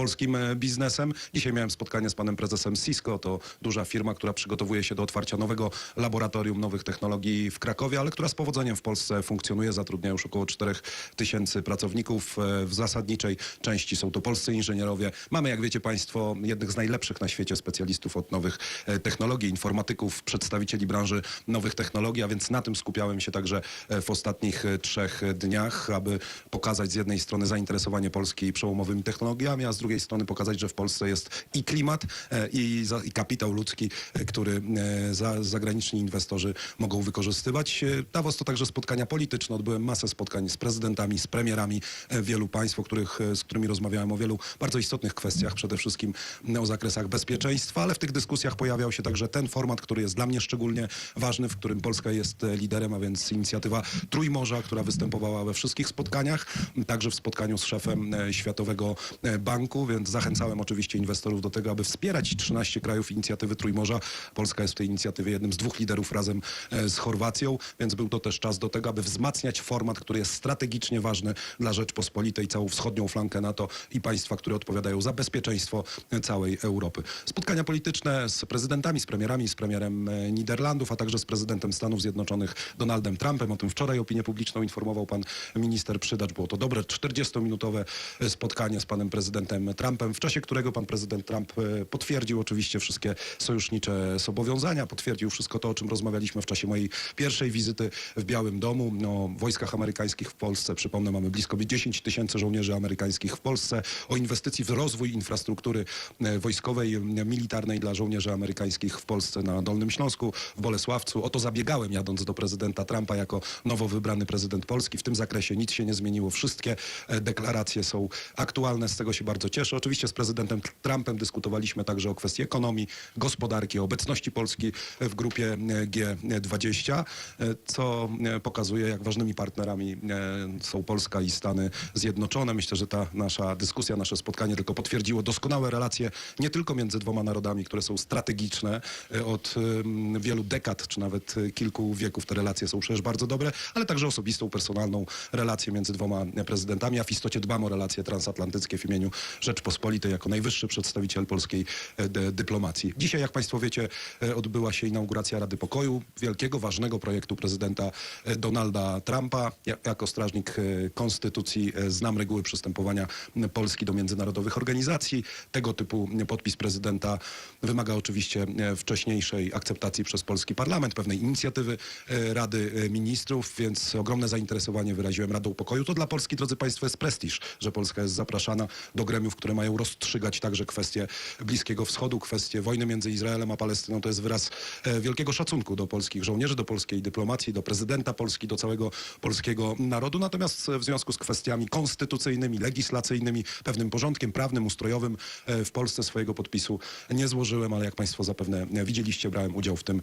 polskim e, biznesem. Dzisiaj miałem spotkanie z panem prezesem Cisco, to duża firma, która przygotowuje się do otwarcia nowego laboratorium nowych technologii w Krakowie, ale która z powodzeniem w Polsce funkcjonuje, zatrudnia już około 4 tysięcy pracowników. E, W zasadniczej części są to polscy inżynierowie. Mamy, jak wiecie państwo, jednych z najlepszych na świecie specjalistów od nowych e, technologii, informatyków, przedstawicieli branży nowych technologii, a więc na tym skupiałem się także w ostatnich trzech dniach, aby pokazać z jednej strony zainteresowanie Polski przełomowymi technologiami, a z drugiej strony pokazać, że w Polsce jest i klimat, e, i, za, i kapitał ludzki, e, który e, za, zagraniczni inwestorzy mogą wykorzystywać. Davos to także spotkania polityczne. Odbyłem masę spotkań z prezydentami, z premierami wielu państw, o których, z którymi rozmawiałem o wielu bardzo istotnych kwestiach, przede wszystkim o zakresach bezpieczeństwa, ale w tych dyskusjach pojawiał się także ten format, który jest dla mnie szczególnie ważny, w którym Polska jest liderem, a więc inicjatywa Trójmorza, która występowała we wszystkich spotkaniach, także w spotkaniu z szefem Światowego e, Więc zachęcałem oczywiście inwestorów do tego, aby wspierać 13 krajów inicjatywy Trójmorza. Polska jest w tej inicjatywie jednym z dwóch liderów razem e, z Chorwacją, więc był to też czas do tego, aby wzmacniać format, który jest strategicznie ważny dla Rzeczpospolitej, całą wschodnią flankę NATO i państwa, które odpowiadają za bezpieczeństwo całej Europy. Spotkania polityczne z prezydentami, z premierami, z premierem e, Niderlandów, a także z prezydentem Stanów Zjednoczonych Donaldem Trumpem. O tym wczoraj opinię publiczną informował pan minister Przydacz. Było to dobre 40-minutowe e, spotkanie z panem prezydentem Trumpem, w czasie którego pan prezydent Trump e, potwierdził oczywiście wszystkie sojusznicze zobowiązania, potwierdził wszystko to, o czym rozmawialiśmy w czasie mojej pierwszej wizyty w Białym Domu. No, o wojskach amerykańskich w Polsce, przypomnę, mamy blisko 10 tysięcy żołnierzy amerykańskich w Polsce, o inwestycji w rozwój infrastruktury e, wojskowej, militarnej dla żołnierzy amerykańskich w Polsce na Dolnym Śląsku, w Bolesławcu. O to zabiegałem jadąc do prezydenta Trumpa jako nowo wybrany prezydent Polski. W tym zakresie nic się nie zmieniło. Wszystkie e, deklaracje są aktualne, z tego się bardzo cieszę. Oczywiście z prezydentem Trumpem dyskutowaliśmy także o kwestii ekonomii, gospodarki, obecności Polski w grupie e, G20, e, co e, pokazuje, jak ważnymi partnerami e, są Polska i Stany Zjednoczone. Myślę, że ta nasza dyskusja, nasze spotkanie tylko potwierdziło doskonałe relacje nie tylko między dwoma narodami, które są strategiczne od wielu dekad, czy nawet kilku wieków. Te relacje są przecież bardzo dobre, ale także osobistą, personalną relację między dwoma prezydentami, a w istocie dbam o relacje transatlantyckie w imieniu Rzeczpospolitej jako najwyższy przedstawiciel polskiej e, dy- dyplomacji. Dzisiaj, jak Państwo wiecie, e, odbyła się inauguracja Rady Pokoju, wielkiego, ważnego projektu prezydenta e, Donalda Trumpa. Ja, jako strażnik konstytucji znam reguły przystępowania Polski do międzynarodowych organizacji. Tego typu podpis prezydenta wymaga oczywiście wcześniejszej akceptacji przez polski parlament, pewnej inicjatywy Rady Ministrów, więc ogromne zainteresowanie wyraziłem Radą Pokoju. To dla Polski, drodzy Państwo, jest prestiż, że Polska jest zapraszana do które mają rozstrzygać także kwestie Bliskiego Wschodu, kwestie wojny między Izraelem a Palestyną. To jest wyraz e, wielkiego szacunku do polskich żołnierzy, do polskiej dyplomacji, do prezydenta Polski, do całego polskiego narodu. Natomiast e, w związku z kwestiami konstytucyjnymi, legislacyjnymi, pewnym porządkiem prawnym, ustrojowym e, w Polsce swojego podpisu nie złożyłem, ale jak Państwo zapewne widzieliście, brałem udział w tym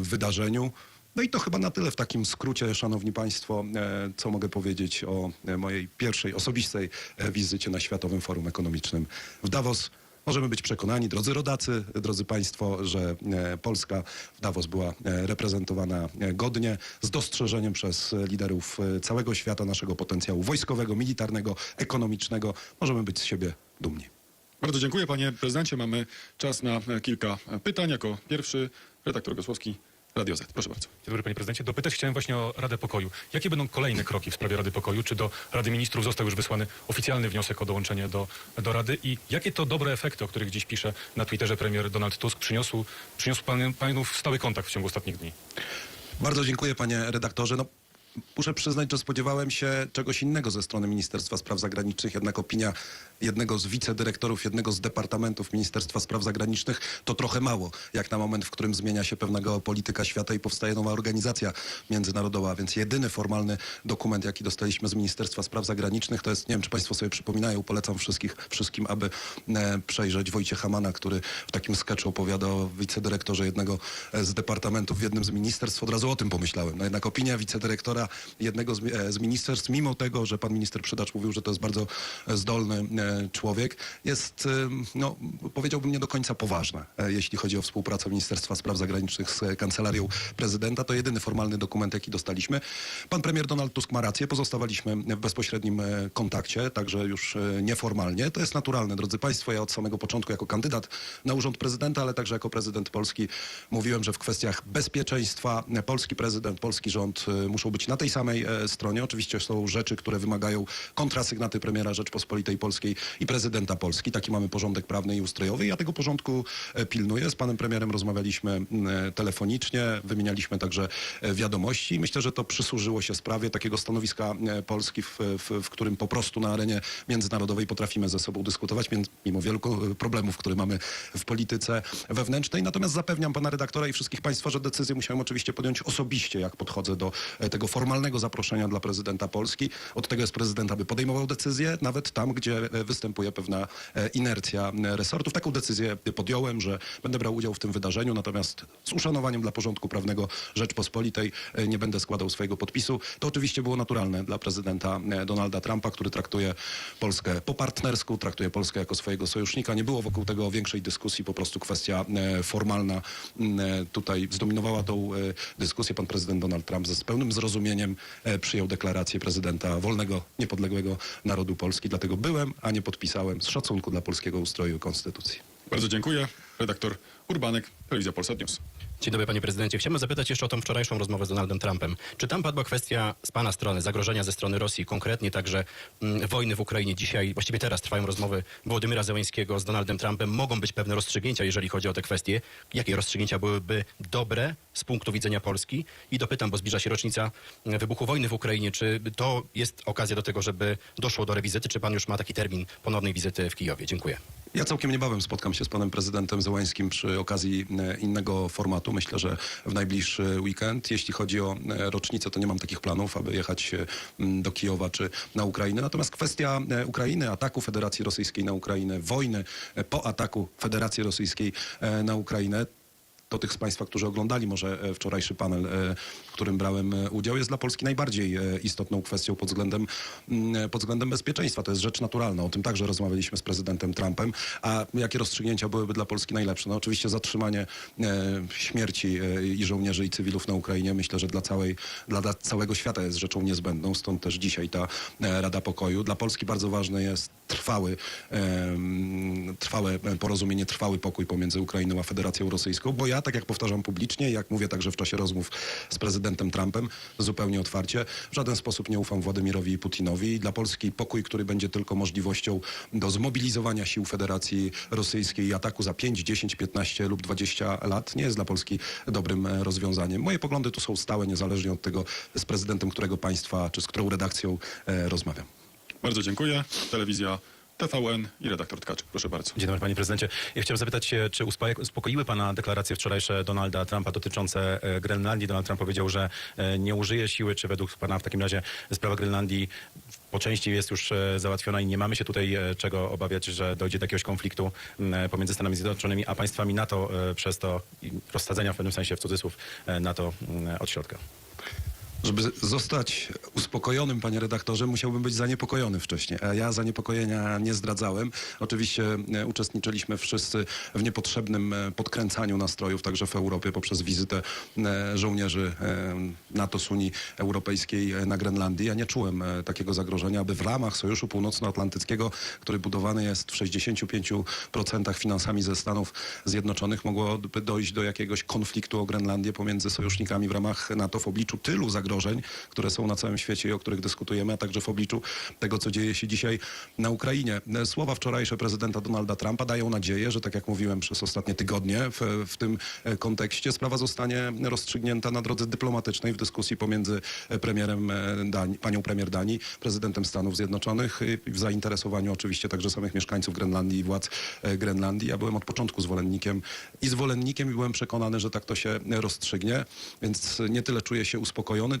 wydarzeniu. No i to chyba na tyle w takim skrócie, Szanowni Państwo, e, co mogę powiedzieć o e, mojej pierwszej osobistej e, wizycie na Światowym Forum Ekonomicznym w Davos. Możemy być przekonani, drodzy rodacy, drodzy Państwo, że Polska w Davos była reprezentowana godnie, z dostrzeżeniem przez liderów całego świata naszego potencjału wojskowego, militarnego, ekonomicznego. Możemy być z siebie dumni. Bardzo dziękuję panie prezydencie. Mamy czas na kilka pytań. Jako pierwszy redaktor Gosłowski, Radio Z. Proszę bardzo. Dzień dobry panie prezydencie. Dopytać chciałem właśnie o Radę Pokoju. Jakie będą kolejne kroki w sprawie Rady Pokoju? Czy do Rady Ministrów został już wysłany oficjalny wniosek o dołączenie do, do Rady? I jakie to dobre efekty, o których dziś pisze na Twitterze premier Donald Tusk, przyniosł, przyniósł pan, panów stały kontakt w ciągu ostatnich dni? Bardzo dziękuję panie redaktorze. No, muszę przyznać, że spodziewałem się czegoś innego ze strony Ministerstwa Spraw Zagranicznych, jednak opinia jednego z wicedyrektorów jednego z departamentów Ministerstwa Spraw Zagranicznych to trochę mało, jak na moment, w którym zmienia się pewna geopolityka świata i powstaje nowa organizacja międzynarodowa, więc jedyny formalny dokument, jaki dostaliśmy z Ministerstwa Spraw Zagranicznych, to jest, nie wiem, czy państwo sobie przypominają, polecam wszystkich, wszystkim, aby e, przejrzeć Wojciecha Mana, który w takim sketchu opowiada o wicedyrektorze jednego e, z departamentów w jednym z ministerstw. Od razu o tym pomyślałem. No jednak opinia wicedyrektora jednego z, e, z ministerstw, mimo tego, że pan minister Przydacz mówił, że to jest bardzo e, zdolny e, człowiek, jest, no, powiedziałbym, nie do końca poważne, jeśli chodzi o współpracę Ministerstwa Spraw Zagranicznych z Kancelarią Prezydenta. To jedyny formalny dokument, jaki dostaliśmy. Pan premier Donald Tusk ma rację, pozostawaliśmy w bezpośrednim kontakcie, także już nieformalnie. To jest naturalne, drodzy Państwo. Ja od samego początku jako kandydat na urząd prezydenta, ale także jako prezydent Polski mówiłem, że w kwestiach bezpieczeństwa polski prezydent, polski rząd muszą być na tej samej e, stronie. Oczywiście są rzeczy, które wymagają kontrasygnaty premiera Rzeczpospolitej Polskiej i prezydenta Polski. Taki mamy porządek prawny i ustrojowy. Ja tego porządku e, pilnuję. Z panem premierem rozmawialiśmy e, telefonicznie, wymienialiśmy także wiadomości. Myślę, że to przysłużyło się sprawie takiego stanowiska Polski, w, w, w którym po prostu na arenie międzynarodowej potrafimy ze sobą dyskutować, mimo wielu problemów, które mamy w polityce wewnętrznej. Natomiast zapewniam pana redaktora i wszystkich państwa, że decyzję musiałem oczywiście podjąć osobiście, jak podchodzę do tego formalnego zaproszenia dla prezydenta Polski. Od tego jest prezydent, aby podejmował decyzję, nawet tam, gdzie e, występuje pewna e, inercja e, resortów. Taką decyzję podjąłem, że będę brał udział w tym wydarzeniu, natomiast z uszanowaniem dla porządku prawnego Rzeczpospolitej nie będę składał swojego podpisu. To oczywiście było naturalne dla prezydenta Donalda Trumpa, który traktuje Polskę po partnersku, traktuje Polskę jako swojego sojusznika. Nie było wokół tego większej dyskusji, po prostu kwestia formalna tutaj zdominowała tą dyskusję. Pan prezydent Donald Trump ze pełnym zrozumieniem e, przyjął deklarację prezydenta wolnego, niepodległego narodu Polski. Dlatego byłem, a nie podpisałem z szacunku dla polskiego ustroju konstytucji. Bardzo dziękuję. Redaktor Urbanek, Telewizja Polsat News. Dzień dobry panie prezydencie. Chciałbym zapytać jeszcze o tą wczorajszą rozmowę z Donaldem Trumpem. Czy tam padła kwestia z pana strony, zagrożenia ze strony Rosji, konkretnie także mm, wojny w Ukrainie? Dzisiaj, właściwie teraz trwają rozmowy Wołodymyra Zełenskiego z Donaldem Trumpem. Mogą być pewne rozstrzygnięcia, jeżeli chodzi o te kwestie. Jakie rozstrzygnięcia byłyby dobre z punktu widzenia Polski? I dopytam, bo zbliża się rocznica mm, wybuchu wojny w Ukrainie. Czy to jest okazja do tego, żeby doszło do rewizyty? Czy pan już ma taki termin ponownej wizyty w Kijowie? Dziękuję. Ja całkiem niebawem spotkam się z panem prezydentem Zełańskim przy okazji e, innego formatu. Myślę, że w najbliższy weekend. Jeśli chodzi o e, rocznicę, to nie mam takich planów, aby jechać do Kijowa czy na Ukrainę. Natomiast kwestia e, Ukrainy, ataku Federacji Rosyjskiej na Ukrainę, wojny po ataku Federacji Rosyjskiej na Ukrainę, to tych z Państwa, którzy oglądali może e, wczorajszy panel, e, w którym brałem e, udział, jest dla Polski najbardziej istotną kwestią pod względem, pod względem bezpieczeństwa. To jest rzecz naturalna. O tym także rozmawialiśmy z prezydentem Trumpem. A jakie rozstrzygnięcia byłyby dla Polski najlepsze? No oczywiście zatrzymanie śmierci i żołnierzy i cywilów na Ukrainie. Myślę, że dla, całej, dla, całego świata jest rzeczą niezbędną. Stąd też dzisiaj ta Rada Pokoju. Dla Polski bardzo ważny jest trwały, trwałe porozumienie, trwały pokój pomiędzy Ukrainą a Federacją Rosyjską, bo ja, tak jak powtarzam publicznie, jak mówię także w czasie rozmów z prezydentem Trumpem, zupełnie otwarcie, w żaden sposób nie ufam Władimirowi Putinowi i dla Polski pokój, który będzie tylko możliwością do zmobilizowania sił Federacji Rosyjskiej i ataku za 5, 10, 15 lub 20 lat, nie jest dla Polski dobrym e, rozwiązaniem. Moje poglądy tu są stałe, niezależnie od tego, z prezydentem którego państwa, czy z którą redakcją e, rozmawiam. Bardzo dziękuję. Telewizja TVN i redaktor Tkaczyk. Proszę bardzo. Dzień dobry, panie prezydencie. Ja chciałem zapytać się, czy uspoje- uspokoiły pana deklaracje wczorajsze Donalda Trumpa dotyczące e, Grenlandii? Donald Trump powiedział, że e, nie użyje siły. Czy według pana w takim razie sprawa Grenlandii po części jest już e, załatwiona i nie mamy się tutaj e, czego obawiać, że dojdzie do jakiegoś konfliktu e, pomiędzy Stanami Zjednoczonymi a państwami NATO e, przez to rozsadzenia w pewnym sensie w cudzysłów e, NATO od środka? Żeby zostać uspokojonym, panie redaktorze, musiałbym być zaniepokojony wcześniej. A ja zaniepokojenia nie zdradzałem. Oczywiście e, uczestniczyliśmy wszyscy w niepotrzebnym e, podkręcaniu nastrojów, także w Europie, poprzez wizytę e, żołnierzy NATO z Unii Europejskiej na Grenlandii. Ja nie czułem takiego zagrożenia, aby w ramach Sojuszu Północnoatlantyckiego, który budowany jest w 65% finansami ze Stanów Zjednoczonych, mogłoby dojść do jakiegoś konfliktu o Grenlandię pomiędzy sojusznikami w ramach NATO w obliczu tylu zagrożeń, które są na całym świecie i o których dyskutujemy, a także w obliczu tego, co dzieje się dzisiaj na Ukrainie. Słowa wczorajsze prezydenta Donalda Trumpa dają nadzieję, że tak jak mówiłem przez ostatnie tygodnie w, w tym kontekście, sprawa zostanie rozstrzygnięta na drodze dyplomatycznej w dyskusji pomiędzy premierem e, Danii, panią premier Danii, prezydentem Stanów Zjednoczonych i w zainteresowaniu oczywiście także samych mieszkańców Grenlandii i władz e, Grenlandii. Ja byłem od początku zwolennikiem i zwolennikiem i byłem przekonany, że tak to się rozstrzygnie, więc nie tyle czuję się uspokojony,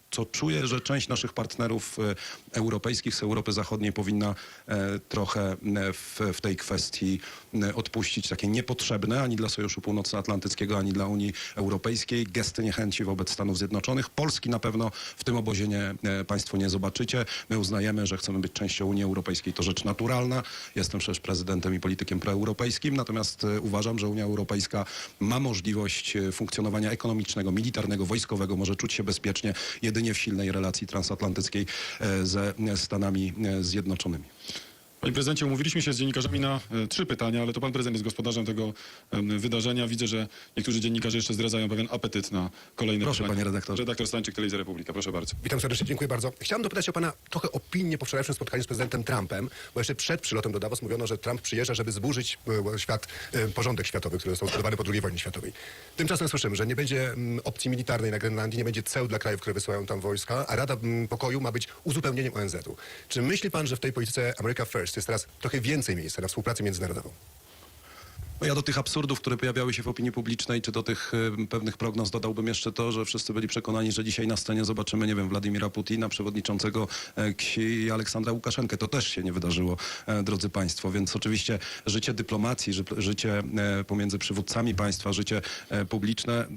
co czuję, że część naszych partnerów e, europejskich z Europy Zachodniej powinna e, trochę e, w, w tej kwestii odpuścić takie niepotrzebne ani dla Sojuszu Północnoatlantyckiego, ani dla Unii Europejskiej gesty niechęci wobec Stanów Zjednoczonych. Polski na pewno w tym obozie nie, państwo nie zobaczycie. My uznajemy, że chcemy być częścią Unii Europejskiej. To rzecz naturalna. Jestem przecież prezydentem i politykiem proeuropejskim, natomiast uważam, że Unia Europejska ma możliwość funkcjonowania ekonomicznego, militarnego, wojskowego, może czuć się bezpiecznie jedynie w silnej relacji transatlantyckiej e, ze Stanami e, Zjednoczonymi. Panie prezydencie, umówiliśmy się z dziennikarzami na e, trzy pytania, ale to pan prezydent jest gospodarzem tego wydarzenia. Widzę, że niektórzy dziennikarze jeszcze zdradzają pewien apetyt na kolejne Proszę, pytania. panie redaktorze. Redaktor Stańczyk, Telewizja Republika, proszę bardzo. Witam serdecznie, dziękuję bardzo. Chciałem dopytać o pana trochę opinię po wczorajszym spotkaniu z prezydentem Trumpem, bo jeszcze przed przylotem do Davos mówiono, że Trump przyjeżdża, żeby zburzyć e, świat, e, porządek światowy, który został zbudowany po II wojnie światowej. Tymczasem słyszymy, że nie będzie mm, opcji militarnej na Grenlandii, nie będzie ceł dla krajów, które wysyłają tam wojska, a Rada mm, Pokoju ma być uzupełnieniem ONZ-u. Czy myśli pan, że w tej polityce America First jest teraz trochę więcej miejsca na współpracę międzynarodową? Ja do tych absurdów, które pojawiały się w opinii publicznej, czy do tych pewnych prognoz dodałbym jeszcze to, że wszyscy byli przekonani, że dzisiaj na scenie zobaczymy, nie wiem, Władimira Putina, przewodniczącego Ksi i Aleksandra Łukaszenkę. To też się nie wydarzyło, e, drodzy Państwo. Więc oczywiście życie dyplomacji, ży, życie e, pomiędzy przywódcami państwa, życie e, publiczne,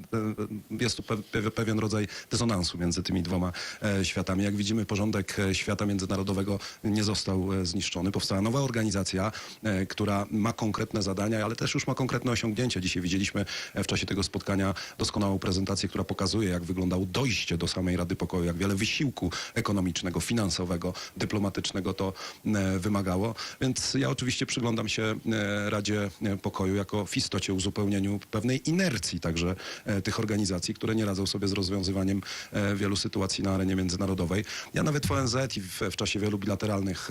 jest tu pe, pe, pewien rodzaj dysonansu między tymi dwoma światami. Jak widzimy, porządek świata międzynarodowego nie został zniszczony. Powstała nowa organizacja, która ma konkretne zadania, ale też już ma konkretne osiągnięcia. Dzisiaj widzieliśmy e, w czasie tego spotkania doskonałą prezentację, która pokazuje, jak wyglądało dojście do samej Rady Pokoju, jak wiele wysiłku ekonomicznego, finansowego, dyplomatycznego to e, wymagało. Więc ja oczywiście przyglądam się e, Radzie Pokoju jako w istocie uzupełnieniu pewnej inercji także tych organizacji, które nie radzą sobie z rozwiązywaniem wielu sytuacji na arenie międzynarodowej. Ja nawet w ONZ i w, w czasie wielu bilateralnych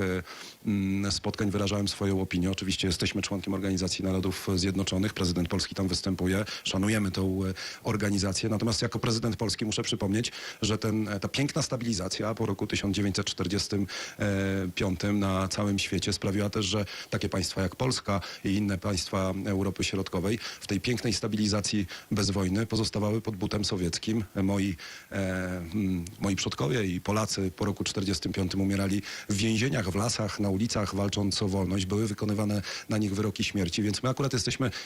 mm, spotkań wyrażałem swoją opinię. Oczywiście jesteśmy członkiem Organizacji Narodów Zjednoczonych. Prezydent Polski tam występuje. Szanujemy tą e, organizację. Natomiast jako prezydent Polski muszę przypomnieć, że ten, e, ta piękna stabilizacja po roku 1945 na całym świecie sprawiła też, że takie państwa jak Polska i inne państwa Europy Środkowej w tej pięknej stabilizacji bez wojny pozostawały pod butem sowieckim. Moi, e, mm, moi przodkowie i Polacy po roku 1945 umierali w więzieniach, w lasach, na ulicach, walcząc o wolność. Były wykonywane na nich wyroki śmierci, więc my akurat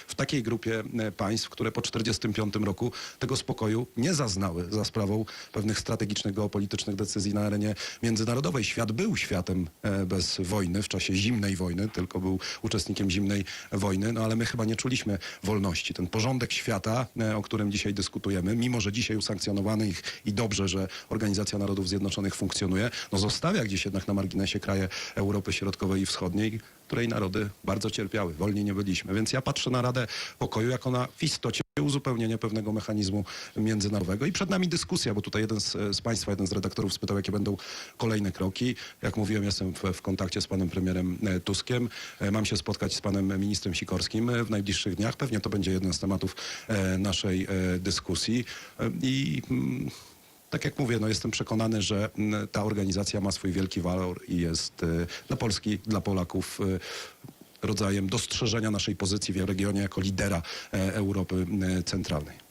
w takiej grupie e, państw, które po 1945 roku tego spokoju nie zaznały za sprawą pewnych strategicznych, geopolitycznych decyzji na arenie międzynarodowej. Świat był światem e, bez wojny w czasie zimnej wojny, tylko był uczestnikiem zimnej wojny, no ale my chyba nie czuliśmy wolności. Ten porządek świata, e, o którym dzisiaj dyskutujemy, mimo że dzisiaj usankcjonowany ich i dobrze, że Organizacja Narodów Zjednoczonych funkcjonuje, no zostawia gdzieś jednak na marginesie kraje Europy Środkowej i Wschodniej, której narody bardzo cierpiały. Wolni nie byliśmy. Więc ja patrzę na Radę Pokoju jako na w istocie uzupełnienie pewnego mechanizmu międzynarodowego. I przed nami dyskusja, bo tutaj jeden z, z Państwa, jeden z redaktorów spytał, jakie będą kolejne kroki. Jak mówiłem, jestem w, w kontakcie z panem premierem e, Tuskiem. E, Mam się spotkać z panem ministrem Sikorskim e, w najbliższych dniach. Pewnie to będzie jeden z tematów naszej dyskusji. I mm, tak jak mówię, no jestem przekonany, że mm, ta organizacja ma swój wielki walor i jest e, dla Polski, dla Polaków e, rodzajem dostrzeżenia naszej pozycji w regionie jako lidera e, Europy e, Centralnej.